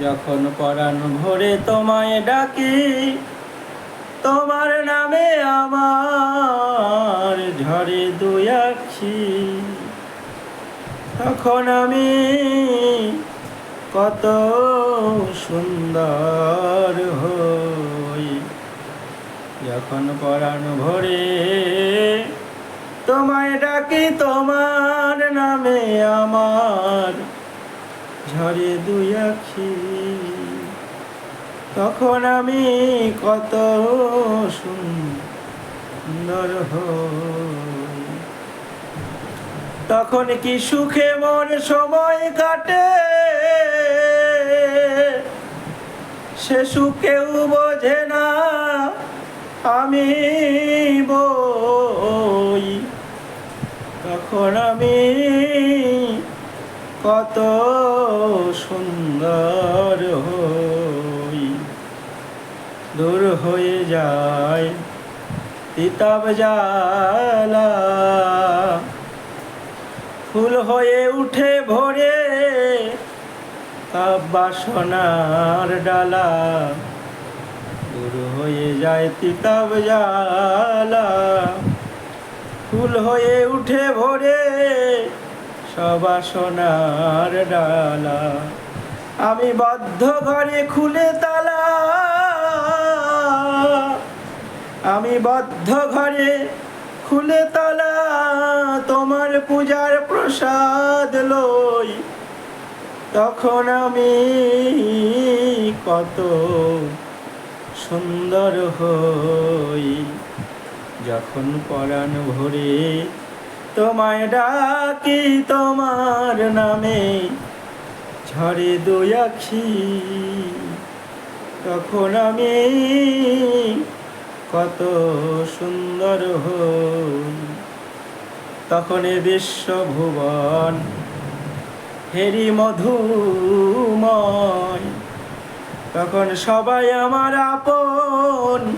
যখন পরাণ ভরে তোমায় ডাকি, তোমার নামে আমার ঝরে আখি। তখন আমি কত সুন্দর হই। যখন পরাণ ভরে তোমায় ডাকি, তোমার নামে আমার ঝরে দুই আখি। তখন আমি কত সুন্দর তখন কি সুখে মন সময় কাটে? সে সুখেও বোঝে না, আমি বই। তখন আমি কত সুন্দর হই। দূর হয়ে যায় তিতাব জালা ফুল হয়ে উঠে ভরে বাসনার ডালা। দূর হয়ে যায় তিতাব জালা ফুল হয়ে উঠে ভরে সবাসনার ডালা। আমি বদ্ধ ঘরে খুলে তালা। আমি বদ্ধ ঘরে খুলে তালা, তোমার পূজার প্রসাদ লই। তখন আমি কত সুন্দর হই। যখন পরাণ ভরে তোমায় ডাকি তোমার নামে, ঝরে দুই আখি। তখন আমি কত সুন্দর হই। তখন এ বিশ্বভুবন হেরি মধুময়। তখন সবাই আমার আপন,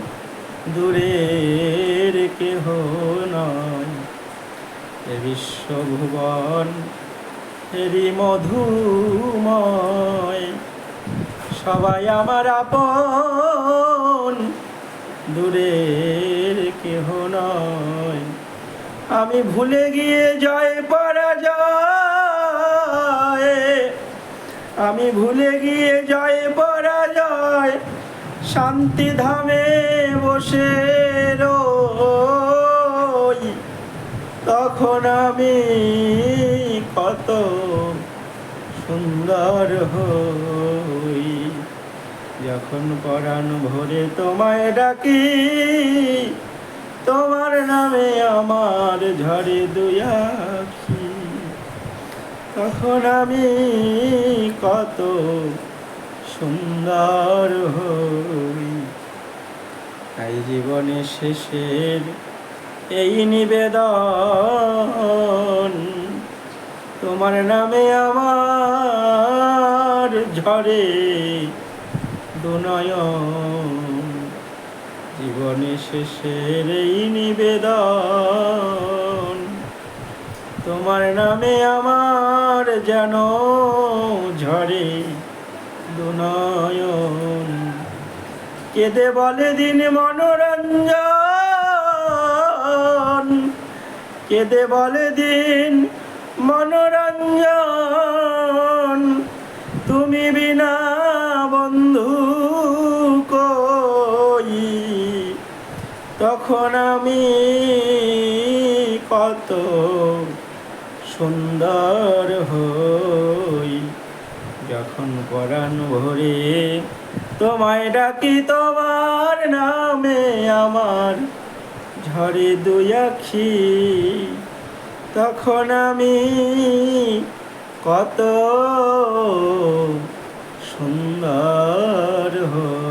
দূরের কেহ নয়। বিশ্বভুবন, হেরি মধুময়, সবাই আমার আপন, দূরের কেহ নয়। আমি ভুলে গিয়ে জয় পরাজয়, আমি ভুলে গিয়ে জয় পরাজয়, শান্তি ধামে বসে তখন আমি কত সুন্দর হই। যখন পরাণ ভরে তোমায় ডাকি, তোমার নামে আমার ঝরে দুই আখি। তখন আমি কত সুন্দর হই। তাই জীবনের শেষের এই নিবেদন তোমার নামে আমার ঝরে দুনয়ন। জীবনে শেষের এই নিবেদন তোমার নামে আমার যেন ঝরে দুনয়ন। কেঁদে বলে দিন মনোরঞ্জন কেঁদে বলে দিন মনোরঞ্জন। তুমি বিনা বন্ধু কই? তখন আমি কত সুন্দর হই। যখন পরাণ ভরে তোমায় ডাকি তোমার নামে আমার ঝরে দুয়াখি তখন আমি কত সুন্দর হই।